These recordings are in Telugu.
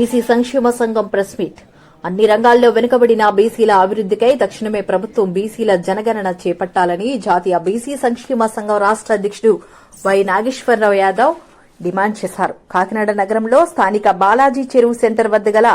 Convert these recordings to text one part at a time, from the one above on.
బీసీ సంక్షేమ సంఘం ప్రెస్ మీట్. అన్ని రంగాల్లో వెనుకబడిన బీసీల అభివృద్దికై తక్షణమే ప్రభుత్వం బీసీల జనగణన చేపట్టాలని జాతీయ బీసీ సంక్షేమ సంఘం రాష్ట అధ్యకుడు వై నాగేశ్వరరావు యాదవ్ డిమాండ్ చేశారు. కాకినాడ నగరంలో స్థానిక బాలాజీ చెరువు సెంటర్ వద్ద గల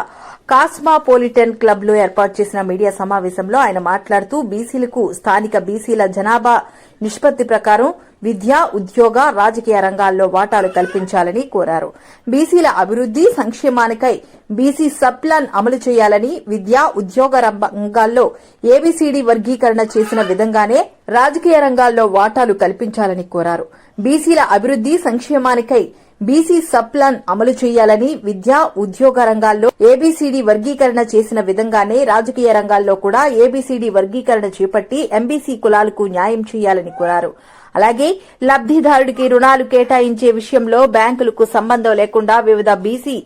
కాస్మాపోలిటన్ క్లబ్లో ఏర్పాటు చేసిన మీడియా సమావేశంలో ఆయన మాట్లాడుతూ బీసీలకు స్థానిక బీసీల జనాభా నిష్పత్తి ప్రకారం విద్య ఉద్యోగ రాజకీయ రంగాల్లో వాటాలు కల్పించాలని కోరారు. బీసీల అభివృద్ది సంక్షేమానికై బీసీ సబ్ అమలు చేయాలని విద్య ఉద్యోగ రంగాల్లో ఏబీసీడీ వర్గీకరణ చేసిన విధంగానే రాజకీయ రంగాల్లో వాటాలు కల్పించాలని కోరారు. బీసీల అభివృద్ది సంక్షేమానికై బీసీ సబ్ ప్లాన్ అమలు చేయాలని విద్యా ఉద్యోగ రంగాల్లో ఏబీసీడీ వర్గీకరణ చేసిన విధంగానే రాజకీయ రంగాల్లో కూడా ఏబీసీడీ వర్గీకరణ చేపట్టి ఎంబీసీ కులాలకు న్యాయం చేయాలని కోరారు. అలాగే లబ్దిదారుడికి రుణాలు కేటాయించే విషయంలో బ్యాంకులకు సంబంధం లేకుండా వివిధ బీసీ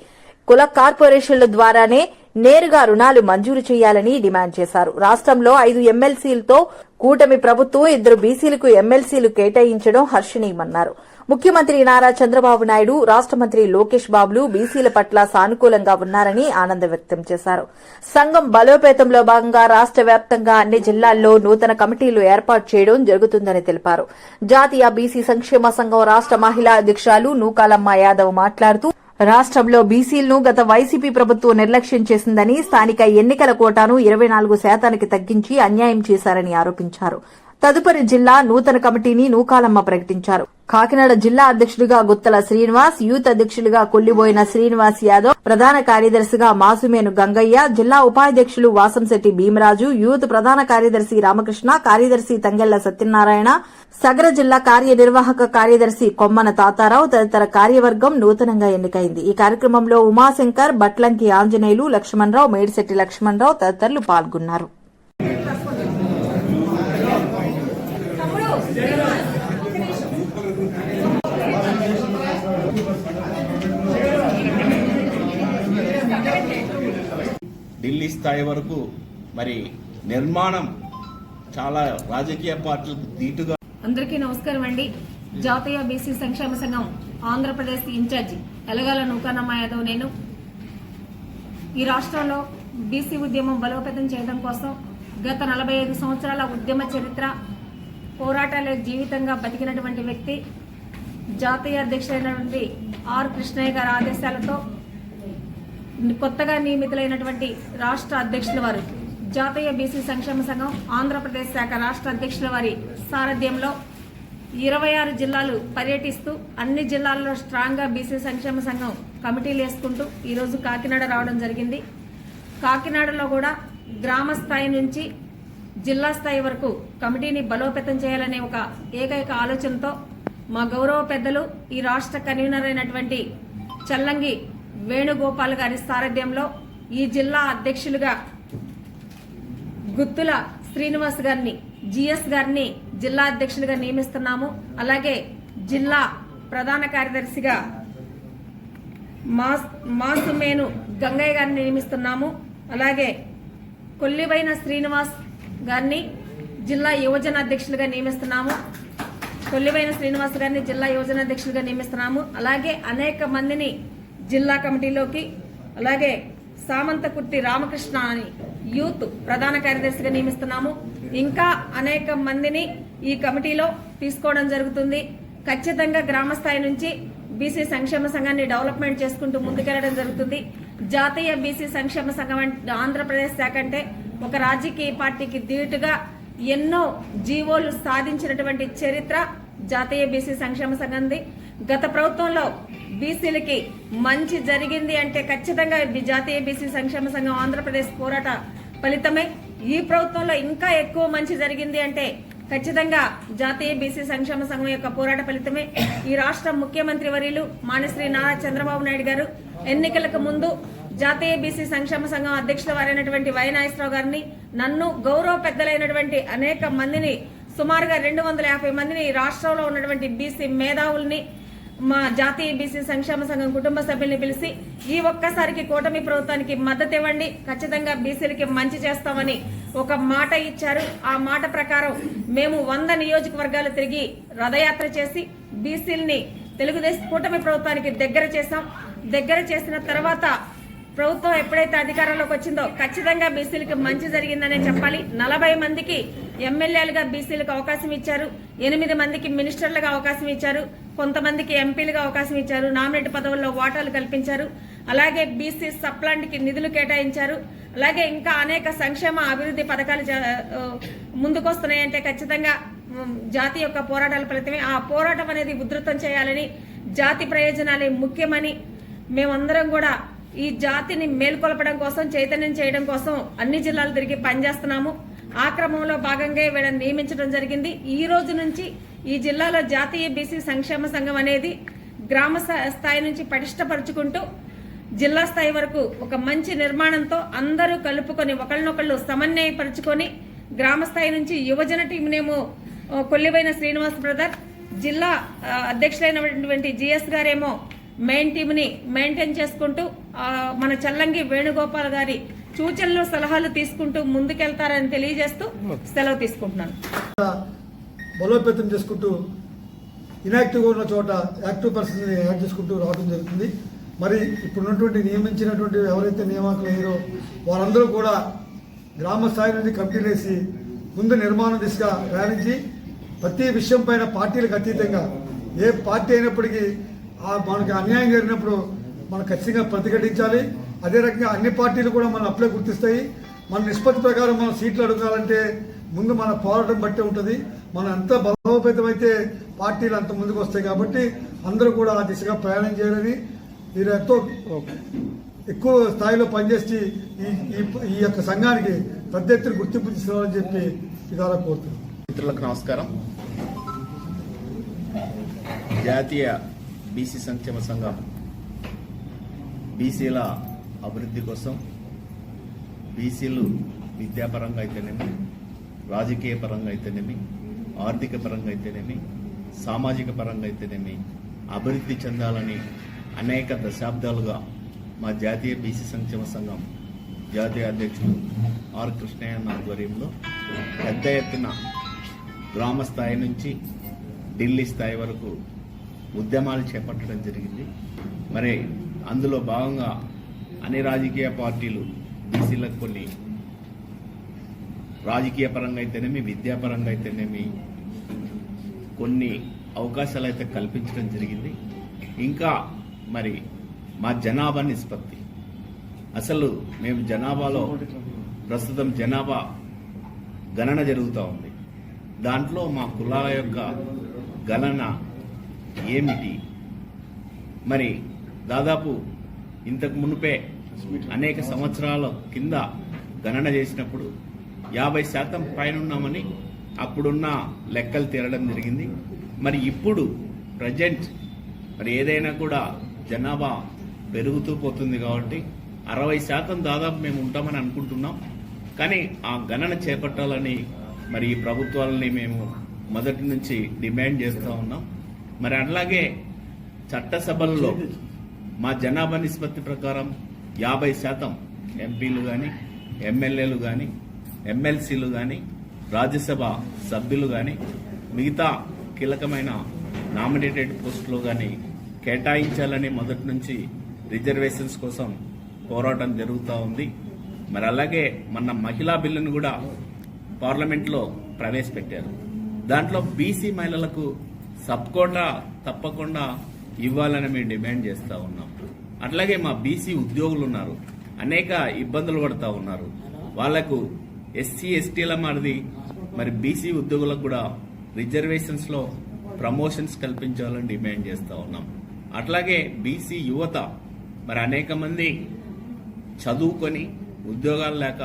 కుల కార్పొరేషన్ల ద్వారానే నేరుగా రుణాలు మంజూరు చేయాలని డిమాండ్ చేశారు. రాష్ట్రంలో ఐదు ఎమ్మెల్సీలతో కూటమి ప్రభుత్వం ఇద్దరు బీసీలకు ఎమ్మెల్సీలు కేటాయించడం హర్షణీయమన్నారు. ముఖ్యమంత్రి నారా చంద్రబాబు నాయుడు రాష్ట మంత్రి లోకేష్ బాబులు బీసీల పట్ల సానుకూలంగా ఉన్నారని ఆనందం వ్యక్తం చేశారు. సంఘం బలోపేతంలో భాగంగా రాష్ట వ్యాప్తంగా అన్ని జిల్లాల్లో నూతన కమిటీలు ఏర్పాటు చేయడం జరుగుతుందని తెలిపారు. జాతీయ బీసీ సంక్షేమ సంఘం రాష్ట మహిళా అధ్యక్షురాలు నూకాలమ్మ యాదవ్ మాట్లాడుతూ రాష్ట్రంలో బీసీలను గత వైసీపీ ప్రభుత్వం నిర్లక్ష్యం చేసిందని స్థానిక ఎన్నికల కోటాను ఇరవై నాలుగు శాతానికి తగ్గించి అన్యాయం చేశారని ఆరోపించారు. తదుపరి జిల్లా నూతన కమిటీని నూకాలమ్మ ప్రకటించారు. కాకినాడ జిల్లా అధ్యక్షుడిగా గుత్తల శ్రీనివాస్ యూత్ అధ్యక్షుడిగా కొల్లిబోయిన శ్రీనివాస్ యాదవ్ ప్రధాన కార్యదర్శిగా మాసుమేను గంగయ్య జిల్లా ఉపాధ్యక్షులు వాసంశెట్టి భీమరాజు యూత్ ప్రధాన కార్యదర్శి రామకృష్ణ కార్యదర్శి తంగెళ్ళ సత్యనారాయణ సగర జిల్లా కార్యనిర్వాహక కార్యదర్శి కొమ్మన తాతారావు తదితర కార్యవర్గం నూతనంగా ఎన్నికైంది. ఈ కార్యక్రమంలో ఉమాశంకర్ బట్లంకి ఆంజనేయులు లక్ష్మణరావు మేడిశెట్టి లక్ష్మణరావు తదితరులు పాల్గొన్నారు. ఢిల్లీ స్థాయి వరకు మరి నిర్మాణం చాలా రాజకీయ పార్టీలకు దీటుగా అందరికీ నమస్కారం అండి. జాతీయ బీసీ సంక్షేమ సంఘం ఆంధ్రప్రదేశ్ ఇన్ఛార్జి ఎలగాల నూకానమ్మ యాదవ్ నేను. ఈ రాష్ట్రంలో బీసీ ఉద్యమం బలోపేతం చేయడం కోసం గత నలభై ఐదు సంవత్సరాల ఉద్యమ చరిత్ర పోరాటాలే జీవితంగా బతికినటువంటి వ్యక్తి జాతీయ అధ్యక్షుడైనటువంటి ఆర్ కృష్ణయ్య గారి ఆదేశాలతో కొత్తగా నియమితులైనటువంటి రాష్ట్ర అధ్యక్షుల వారు జాతీయ బీసీ సంక్షేమ సంఘం ఆంధ్రప్రదేశ్ శాఖ రాష్ట్ర అధ్యక్షుల వారి సారథ్యంలో ఇరవై ఆరు జిల్లాలు పర్యటిస్తూ అన్ని జిల్లాల్లో స్ట్రాంగ్గా బీసీ సంక్షేమ సంఘం కమిటీలు వేసుకుంటూ ఈరోజు కాకినాడ రావడం జరిగింది. కాకినాడలో కూడా గ్రామ స్థాయి నుంచి జిల్లా స్థాయి వరకు కమిటీని బలోపేతం చేయాలనే ఒక ఏకైక ఆలోచనతో మా గౌరవ పెద్దలు ఈ రాష్ట్ర కన్వీనర్ అయినటువంటి చల్లంగి వేణుగోపాల్ గారి సారథ్యంలో ఈ జిల్లా అధ్యక్షులుగా గుత్తుల శ్రీనివాస్ గారిని జిఎస్ గారిని జిల్లా అధ్యక్షులుగా నియమిస్తున్నాము. అలాగే జిల్లా ప్రధాన కార్యదర్శిగా మాస్ మాసుమేను గంగయ్య గారిని నియమిస్తున్నాము. అలాగే కొల్లివైన శ్రీనివాస్ గారిని జిల్లా యువజన అధ్యక్షులుగా నియమిస్తున్నాము. తొల్లివైన శ్రీనివాస్ గారిని జిల్లా యువజన అధ్యక్షులుగా నియమిస్తున్నాము. అలాగే అనేక మందిని జిల్లా కమిటీలోకి అలాగే సామంతకుర్తి రామకృష్ణ అని యూత్ ప్రధాన కార్యదర్శిగా నియమిస్తున్నాము. ఇంకా అనేక మందిని ఈ కమిటీలో తీసుకోవడం జరుగుతుంది. ఖచ్చితంగా గ్రామ స్థాయి నుంచి బీసీ సంక్షేమ సంఘాన్ని డెవలప్మెంట్ చేసుకుంటూ ముందుకెళ్ళడం జరుగుతుంది. జాతీయ బీసీ సంక్షేమ సంఘం అంటే ఆంధ్రప్రదేశ్ శాఖ అంటే ఒక రాజకీయ పార్టీకి ధీటుగా ఎన్నో జీవోలు సాధించినటువంటి చరిత్ర జాతీయ బీసీ సంక్షేమ సంఘంది. గత ప్రభుత్వంలో బీసీలకి మంచి జరిగింది అంటే ఖచ్చితంగా జాతీయ బీసీ సంక్షేమ సంఘం ఆంధ్రప్రదేశ్ పోరాట ఫలితమే. ఈ ప్రభుత్వంలో ఇంకా ఎక్కువ మంచి జరిగింది అంటే ఖచ్చితంగా జాతీయ బీసీ సంక్షేమ సంఘం యొక్క పోరాట ఫలితమే. ఈ రాష్ట్ర ముఖ్యమంత్రి వర్యులు మానశ్రీ నారా చంద్రబాబు నాయుడు గారు ఎన్నికలకు ముందు జాతీయ బీసీ సంక్షేమ సంఘం అధ్యక్షుల వారైనటువంటి వై నాగేశ్వరరావు గారిని నన్ను గౌరవ పెద్దలైనటువంటి అనేక మందిని సుమారుగా రెండు వందల యాభై మందిని ఈ రాష్ట్రంలో ఉన్నటువంటి బీసీ మేధావుల్ని మా జాతీయ బీసీ సంక్షేమ సంఘం కుటుంబ సభ్యుల్ని పిలిచి ఈ ఒక్కసారికి కూటమి ప్రభుత్వానికి మద్దతు ఇవ్వండి. ఖచ్చితంగా బీసీలకి మంచి చేస్తామని ఒక మాట ఇచ్చారు. ఆ మాట ప్రకారం మేము వంద నియోజకవర్గాలు తిరిగి రథయాత్ర చేసి బీసీలని తెలుగుదేశం కూటమి ప్రభుత్వానికి దగ్గర చేశాం. దగ్గర చేసిన తర్వాత ప్రభుత్వం ఎప్పుడైతే అధికారంలోకి వచ్చిందో ఖచ్చితంగా బీసీలకు మంచి జరిగిందనే చెప్పాలి. నలభై మందికి ఎమ్మెల్యేలుగా బీసీలకు అవకాశం ఇచ్చారు. ఎనిమిది మందికి మినిస్టర్లుగా అవకాశం ఇచ్చారు. కొంతమందికి ఎంపీలుగా అవకాశం ఇచ్చారు. నామినేట్ పదవుల్లో వాటాలు కల్పించారు. అలాగే బీసీ సప్లాంట్కి నిధులు కేటాయించారు. అలాగే ఇంకా అనేక సంక్షేమ అభివృద్ధి పథకాలు ముందుకొస్తున్నాయంటే ఖచ్చితంగా జాతి యొక్క పోరాటాల ఫలితమే. ఆ పోరాటం అనేది ఉధృతం చేయాలని జాతి ప్రయోజనాలే ముఖ్యమని మేమందరం కూడా ఈ జాతిని మేల్కొల్పడం కోసం చైతన్యం చేయడం కోసం అన్ని జిల్లాలు తిరిగి పనిచేస్తున్నాము. ఆ క్రమంలో భాగంగా వీళ్ళని నియమించడం జరిగింది. ఈ రోజు నుంచి ఈ జిల్లాలో జాతీయ బీసీ సంక్షేమ సంఘం అనేది గ్రామ స్థాయి నుంచి పటిష్టపరుచుకుంటూ జిల్లా స్థాయి వరకు ఒక మంచి నిర్మాణంతో అందరూ కలుపుకొని ఒకళ్ళనొకళ్ళు సమన్వయపరుచుకొని గ్రామ స్థాయి నుంచి యువజన టీంనేమో కొల్లివైన శ్రీనివాస్ బ్రదర్ జిల్లా అధ్యక్షులైనటువంటి జిఎస్ గారేమో మెయిన్ టీమ్ని మెయింటైన్ చేసుకుంటూ మన చల్లంగి వేణుగోపాల్ గారి సూచనలు సలహాలు తీసుకుంటూ ముందుకెళ్తారని తెలియజేస్తూ సెలవు తీసుకుంటున్నాను. బలోపేతం చేసుకుంటూ ఇన్యాక్టివ్గా ఉన్న చోట యాక్టివ్ పర్సన్ని యాడ్ చేసుకుంటూ రావడం జరుగుతుంది. మరి ఇప్పుడున్నటువంటి నియమించినటువంటి ఎవరైతే నియామకులు అయ్యారో వారందరూ కూడా గ్రామ స్థాయి నుండి కమిటీలు వేసి ముందు నిర్మాణం దిశగా ప్రయాణించి ప్రతి విషయం పైన పార్టీలకు అతీతంగా ఏ పార్టీ అయినప్పటికీ మనకి అన్యాయం జరిగినప్పుడు మనం ఖచ్చితంగా ప్రతిఘటించాలి. అదే రకంగా అన్ని పార్టీలు కూడా మన అప్లై గుర్తిస్తాయి. మన నిష్పత్తి ప్రకారం మనం సీట్లు అడగాలంటే ముందు మన పోరాటం బట్టే ఉంటుంది. మనం ఎంత బలోపేతమైతే పార్టీలు అంత ముందుకు వస్తాయి కాబట్టి అందరూ కూడా ఆ దిశగా ప్రయాణం చేయాలని మీరు ఎంతో ఎక్కువ స్థాయిలో పనిచేసి ఈ ఈ- ఈ యొక్క సంఘానికి పెద్ద ఎత్తున గుర్తింపు తీసుకోవాలని చెప్పి ఇదారా కోరుతున్నాను మిత్రులకు నమస్కారం. జాతీయ బీసీ సంక్షేమ సంఘం బీసీల అభివృద్ధి కోసం బీసీలు విద్యాపరంగా అయితేనేమి రాజకీయ పరంగా అయితేనేమి ఆర్థిక పరంగా అయితేనేమి సామాజిక పరంగా అయితేనేమి అభివృద్ధి చెందాలని అనేక దశాబ్దాలుగా మా జాతీయ బీసీ సంక్షేమ సంఘం జాతీయ అధ్యక్షుడు ఆర్ కృష్ణయ్యన్న ఆధ్వర్యంలో పెద్ద ఎత్తున గ్రామ స్థాయి నుంచి ఢిల్లీ స్థాయి వరకు ఉద్యమాలు చేపట్టడం జరిగింది. మరి అందులో భాగంగా అన్ని రాజకీయ పార్టీలు బీసీలకు కొన్ని రాజకీయ పరంగా అయితేనేమి విద్యాపరంగా అయితేనేమి కొన్ని అవకాశాలు అయితే కల్పించడం జరిగింది. ఇంకా మరి మా జనాభా నిష్పత్తి. అసలు మేము జనాభాలో ప్రస్తుతం జనాభా గణన జరుగుతూ ఉంది. దాంట్లో మా కులాల యొక్క గణన ఏమిటి? మరి దాదాపు ఇంతకు మునుపే అనేక సంవత్సరాల కింద గణన చేసినప్పుడు యాభై శాతం పైన ఉన్నామని అప్పుడున్న లెక్కలు తీరడం జరిగింది. మరి ఇప్పుడు ప్రజెంట్ మరి ఏదైనా కూడా జనాభా పెరుగుతూ పోతుంది కాబట్టి అరవై శాతం దాదాపు మేము ఉంటామని అనుకుంటున్నాం. కానీ ఆ గణన చేపట్టాలని మరి ఈ ప్రభుత్వాలని మేము మొదటి నుంచి డిమాండ్ చేస్తూ ఉన్నాం. మరి అలాగే చట్టసభల్లో మా జనాభా నిష్పత్తి ప్రకారం యాభై శాతం ఎంపీలు కానీ ఎమ్మెల్యేలు కానీ ఎమ్మెల్సీలు కానీ రాజ్యసభ సభ్యులు కానీ మిగతా కీలకమైన నామినేటెడ్ పోస్టులు కానీ కేటాయించాలని మొదటి నుంచి రిజర్వేషన్స్ కోసం పోరాటం జరుగుతూ ఉంది. మరి అలాగే మన మహిళా బిల్లును కూడా పార్లమెంట్లో ప్రవేశపెట్టారు. దాంట్లో బీసీ మహిళలకు సబ్ కోటా తప్పకుండా ఇవ్వాలని మేము డిమాండ్ చేస్తూ ఉన్నాం. అట్లాగే మా బీసీ ఉద్యోగులు ఉన్నారు. అనేక ఇబ్బందులు పడుతూ ఉన్నారు. వాళ్ళకు ఎస్సీ ఎస్టీల మారిది మరి బీసీ ఉద్యోగులకు కూడా రిజర్వేషన్స్లో ప్రమోషన్స్ కల్పించాలని డిమాండ్ చేస్తూ ఉన్నాం. అట్లాగే బీసీ యువత మరి అనేక మంది చదువుకొని ఉద్యోగాలు లేక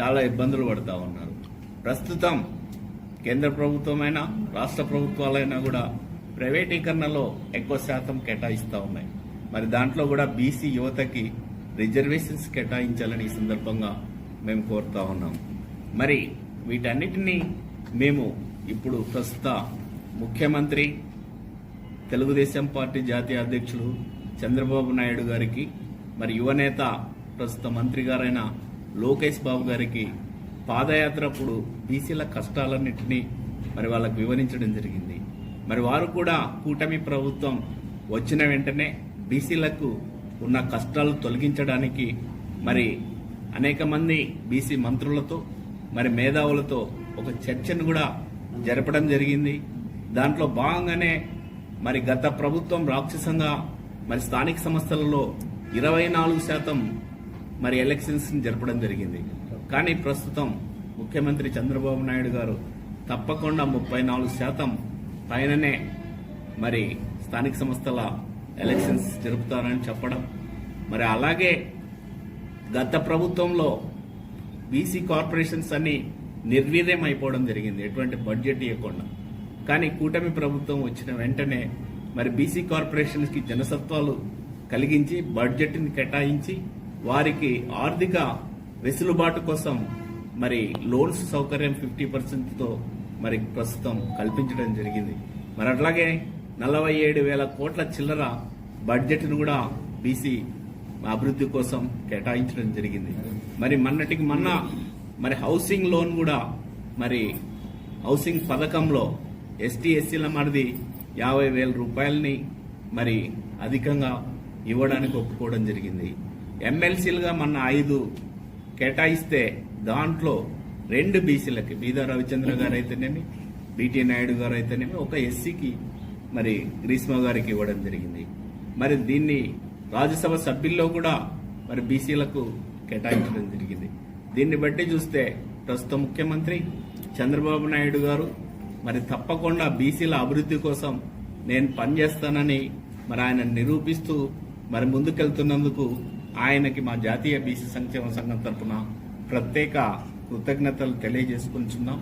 చాలా ఇబ్బందులు పడుతూ ఉన్నారు. ప్రస్తుతం కేంద్ర ప్రభుత్వమైనా రాష్ట్ర ప్రభుత్వాలైనా కూడా ప్రైవేటీకరణలో ఎక్కువ శాతం కేటాయిస్తూ ఉన్నాయి. మరి దాంట్లో కూడా బీసీ యువతకి రిజర్వేషన్స్ కేటాయించాలని ఈ సందర్భంగా మేము కోరుతా ఉన్నాం. మరి వీటన్నిటినీ మేము ఇప్పుడు ప్రస్తుత ముఖ్యమంత్రి తెలుగుదేశం పార్టీ జాతీయ అధ్యక్షుడు చంద్రబాబు నాయుడు గారికి మరి యువనేత ప్రస్తుత మంత్రి గారైన లోకేష్ బాబు గారికి పాదయాత్ర అప్పుడు బీసీల కష్టాలన్నింటినీ మరి వాళ్ళకు వివరించడం జరిగింది. మరి వారు కూడా కూటమి ప్రభుత్వం వచ్చిన వెంటనే బీసీలకు ఉన్న కష్టాలు తొలగించడానికి మరి అనేక మంది బీసీ మంత్రులతో మరి మేధావులతో ఒక చర్చను కూడా జరపడం జరిగింది. దాంట్లో భాగంగానే మరి గత ప్రభుత్వం రాక్షసంగా మరి స్థానిక సంస్థలలో ఇరవై నాలుగు శాతం మరి ఎలక్షన్స్ జరపడం జరిగింది. కానీ ప్రస్తుతం ముఖ్యమంత్రి చంద్రబాబు నాయుడు గారు తప్పకుండా ముప్పై నాలుగు శాతం పైననే మరి స్థానిక సంస్థల ఎలక్షన్స్ జరుపుతారని చెప్పడం. మరి అలాగే గత ప్రభుత్వంలో బీసీ కార్పొరేషన్స్ అన్ని నిర్వీర్యం అయిపోవడం జరిగింది ఎటువంటి బడ్జెట్ ఇవ్వకుండా కానీ కూటమి ప్రభుత్వం వచ్చిన వెంటనే మరి బీసీ కార్పొరేషన్స్కి జనసత్వాలు కలిగించి బడ్జెట్ని కేటాయించి వారికి ఆర్థిక వెసులుబాటు కోసం మరి లోన్స్ సౌకర్యం ఫిఫ్టీ పర్సెంట్తో మరి ప్రస్తుతం కల్పించడం జరిగింది. మరి అట్లాగే నలభై ఏడు వేల కోట్ల చిల్లర బడ్జెట్ను కూడా బీసీ అభివృద్ధి కోసం కేటాయించడం జరిగింది. మరి మొన్నటికి మొన్న మరి హౌసింగ్ లోన్ కూడా మరి హౌసింగ్ పథకంలో ఎస్టీ ఎస్సీల మరిది యాభై వేల రూపాయలని మరి అధికంగా ఇవ్వడానికి ఒప్పుకోవడం జరిగింది. ఎమ్మెల్సీలుగా మొన్న ఐదు కేటాయిస్తే దాంట్లో రెండు బీసీలకి బీదా రవిచంద్ర గారు అయితేనేమి బీటీ నాయుడు గారు అయితేనేమి ఒక ఎస్సీకి మరి గ్రీష్మ గారికి ఇవ్వడం జరిగింది. మరి దీన్ని రాజ్యసభ సభ్యుల్లో కూడా మరి బీసీలకు కేటాయించడం జరిగింది. దీన్ని బట్టి చూస్తే ప్రస్తుత ముఖ్యమంత్రి చంద్రబాబు నాయుడు గారు మరి తప్పకుండా బీసీల అభివృద్ధి కోసం నేను పనిచేస్తానని మరి ఆయన నిరూపిస్తూ మరి ముందుకెళ్తున్నందుకు ఆయనకి మా జాతీయ బీసీ సంక్షేమ సంఘం తరఫున ప్రత్యేక కృతజ్ఞతలు తెలియజేసుకుంటున్నాం.